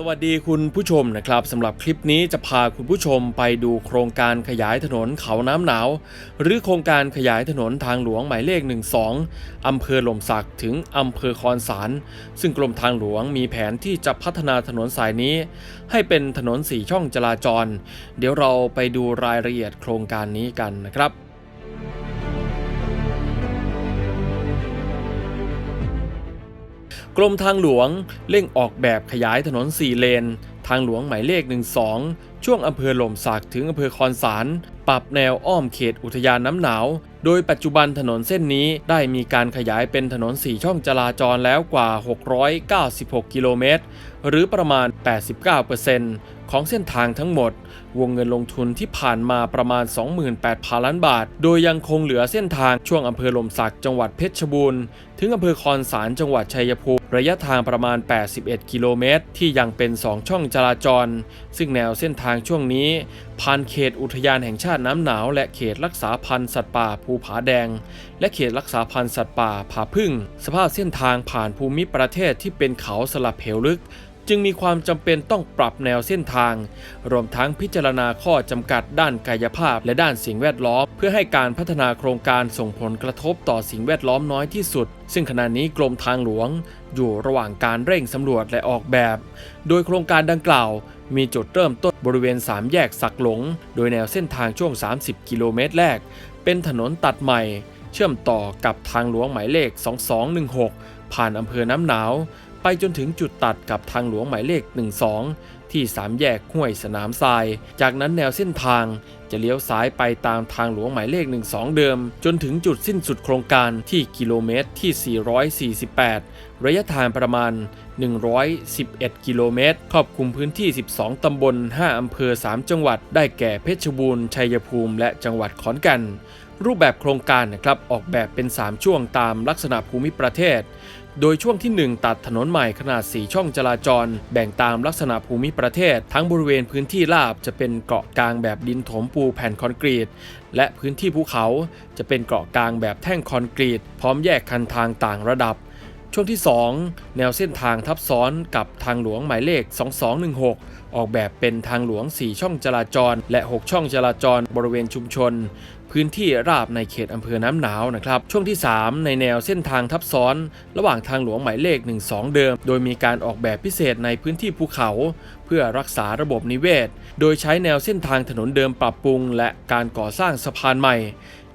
สวัสดีคุณผู้ชมนะครับสำหรับคลิปนี้จะพาคุณผู้ชมไปดูโครงการขยายถนนเขาน้ำหนาว หรือโครงการขยายถนนทางหลวงหมายเลข 12 อำเภอหล่มสักถึงอำเภอคอนสาร ซึ่งกรมทางหลวงมีแผนที่จะพัฒนาถนนสายนี้ ให้เป็นถนนสี่ช่องจราจร เดี๋ยวเราไปดูรายละเอียดโครงการนี้กันนะครับ กรมทางหลวงเร่งออกแบบขยายถนน 4 เลน ทางหลวงหมายเลข 12ช่วงอำเภอหล่มสักถึงอำเภอคอนสารปรับแนวอ้อมเขตอุทยานน้ำหนาว โดยปัจจุบันถนนเส้นนี้ได้มีการขยายเป็นถนน 4 ช่องจราจรแล้วกว่า 696 กิโลเมตร หรือประมาณ 89%ของเส้นทางทั้งหมด วงเงินลงทุนที่ผ่านมาประมาณ 28,000 ล้านบาท โดยยังคงเหลือเส้นทางช่วงอำเภอหล่มสักจังหวัดเพชรบูรณ์ ถึงอำเภอคอนสารจังหวัดชัยภูมิระยะทางประมาณ 81 กิโลเมตร ที่ยังเป็น 2 ช่องจราจร ซึ่งแนวเส้นทางางช่วงนี้ ผ่านเขตอุทยานแห่งชาติน้ำหนาว และเขตรักษาพันธุ์สัตว์ป่าภูผาแดง และเขตรักษาพันธุ์สัตว์ป่าผาพึ่ง สภาพเส้นทางผ่านภูมิประเทศที่เป็นเขาสลับเหวลึก จึงมีความจำเป็นต้องปรับแนวเส้นทาง รวมทั้งพิจารณาข้อจำกัดด้านกายภาพและด้านสิ่งแวดล้อม เพื่อให้การพัฒนาโครงการส่งผลกระทบต่อสิ่งแวดล้อมน้อยที่สุด ซึ่งขณะนี้กรมทางหลวง อยู่ระหว่างการเร่งสำรวจและออกแบบ โดยโครงการดังกล่าว มีจุดเริ่มต้นบริเวณ 3 แยกสักหลง โดยแนวเส้นทางช่วง 30 กิโลเมตรแรก เป็นถนนตัดใหม่ เชื่อมต่อกับทางหลวงหมายเลข 2216 ผ่านอำเภอน้ำหนาว ไปจนถึงจุดตัดกับทางหลวงหมายเลข 12 ที่3แยกห้วยสนามทราย จากนั้นแนวเส้นทางจะเลี้ยวซ้ายไปตามทางหลวงหมายเลข 12 เดิม จนถึงจุดสิ้นสุดโครงการที่กิโลเมตรที่ 448 ระยะทางประมาณ 111 กิโลเมตร ครอบคลุมพื้นที่ 12 ตำบล 5 อำเภอ 3 จังหวัด ได้แก่เพชรบูรณ์ ชัยภูมิ และจังหวัดขอนแก่นรูปแบบโครงการนะครับออกแบบเป็น 3 ช่วงตามลักษณะภูมิประเทศโดยช่วงที่ 1 ตัดถนนใหม่ขนาด 4 ช่องจราจร แบ่งตามลักษณะภูมิประเทศ ทั้งบริเวณพื้นที่ราบจะเป็นเกาะกลางแบบดินถมปูแผ่นคอนกรีต และพื้นที่ภูเขาจะเป็นเกาะกลางแบบแท่งคอนกรีต พร้อมแยกคันทางต่างระดับ ช่วงที่ 2 แนวเส้นทางทับซ้อนกับทางหลวงหมายเลข 2216 ออกแบบเป็นทางหลวง 4 ช่องจราจร และ 6 ช่องจราจรบริเวณชุมชน พื้นที่ราบในเขตอำเภอน้ำหนาวนะครับ ช่วงที่ 3 ในแนวเส้นทางทับซ้อน ระหว่างทางหลวงหมายเลข 12 เดิม โดยมีการออกแบบพิเศษในพื้นที่ภูเขา เพื่อรักษาระบบนิเวศ โดยใช้แนวเส้นทางถนนเดิมปรับปรุง และการก่อสร้างสะพานใหม่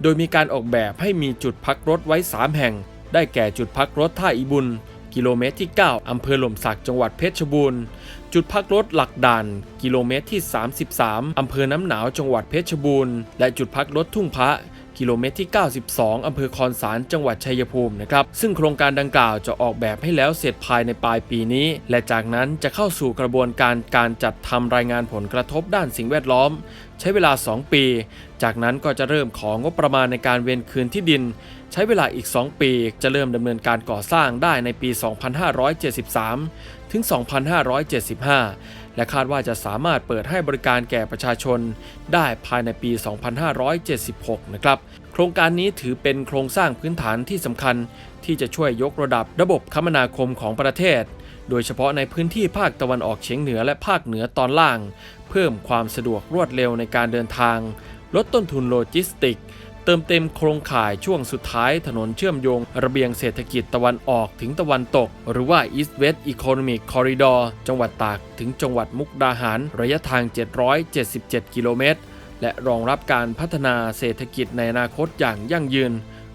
โดยมีการออกแบบให้มีจุดพักรถไว้ 3 แห่ง ได้แก่จุดพักรถท่าอีบุญ กิโลเมตรที่ 9 อำเภอหล่มสักจังหวัดเพชรบูรณ์ จุดพักรถหลักด่าน กิโลเมตรที่ 33 อำเภอน้ำหนาวจังหวัดเพชรบูรณ์ และจุดพักรถทุ่งพระ กิโลเมตรที่ 92 อำเภอคอนสารจังหวัดชัยภูมินะครับ ซึ่งโครงการดังกล่าวจะออกแบบให้แล้วเสร็จภายในปลายปีนี้ และจากนั้นจะเข้าสู่กระบวนการการจัดทำรายงานผลกระทบด้านสิ่งแวดล้อม ใช้เวลา 2 ปี จากนั้นก็จะเริ่มของงบประมาณในการเวียนคืนที่ดิน ใช้เวลาอีก 2 ปี จะเริ่มดำเนินการก่อสร้างได้ในปี 2573 ถึง 2575 และคาดว่าจะสามารถเปิดให้บริการแก่ประชาชนได้ภายในปี 2576 นะครับ โครงการนี้ถือเป็นโครงสร้างพื้นฐานที่สำคัญ ที่จะช่วยยกระดับระบบคมนาคมของประเทศ โดยเฉพาะในพื้นที่ภาคตะวันออกเฉียงเหนือและภาคเหนือตอนล่าง เพิ่มความสะดวกรวดเร็วในการเดินทาง ลดต้นทุนโลจิสติก เติมเต็มโครงข่ายช่วงสุดท้ายถนนเชื่อมโยง ระเบียงเศรษฐกิจตะวันออกถึงตะวันตก หรือว่า East West Economic Corridor จังหวัดตากถึงจังหวัดมุกดาหาร ระยะทาง 777 กิโลเมตร และรองรับการพัฒนาเศรษฐกิจในอนาคตอย่างยั่งยืน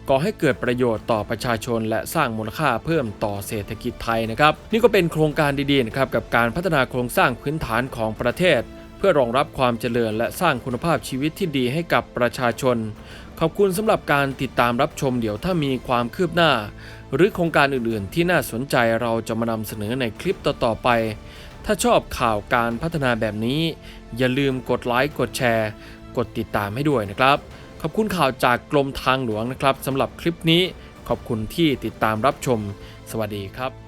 ก่อให้เกิดประโยชน์ต่อประชาชน และสร้างมูลค่าเพิ่มต่อเศรษฐกิจไทยนะครับ นี่ก็เป็นโครงการดีๆนะครับกับการพัฒนาโครงสร้างพื้นฐานของประเทศ เพื่อรองรับความเจริญและสร้างคุณภาพชีวิตที่ดีให้กับประชาชน ขอบคุณสำหรับการติดตามรับชมเดี๋ยวถ้ามีความคืบหน้า หรือโครงการอื่นๆ ที่น่าสนใจเราจะมานำเสนอในคลิปต่อๆไป ถ้าชอบข่าวการพัฒนาแบบนี้ อย่าลืมกดไลค์กดแชร์ กดติดตามให้ด้วยนะครับ ขอบคุณข่าวจากกรมทางหลวงนะครับสำหรับคลิปนี้ขอบคุณที่ติดตามรับชม สวัสดีครับ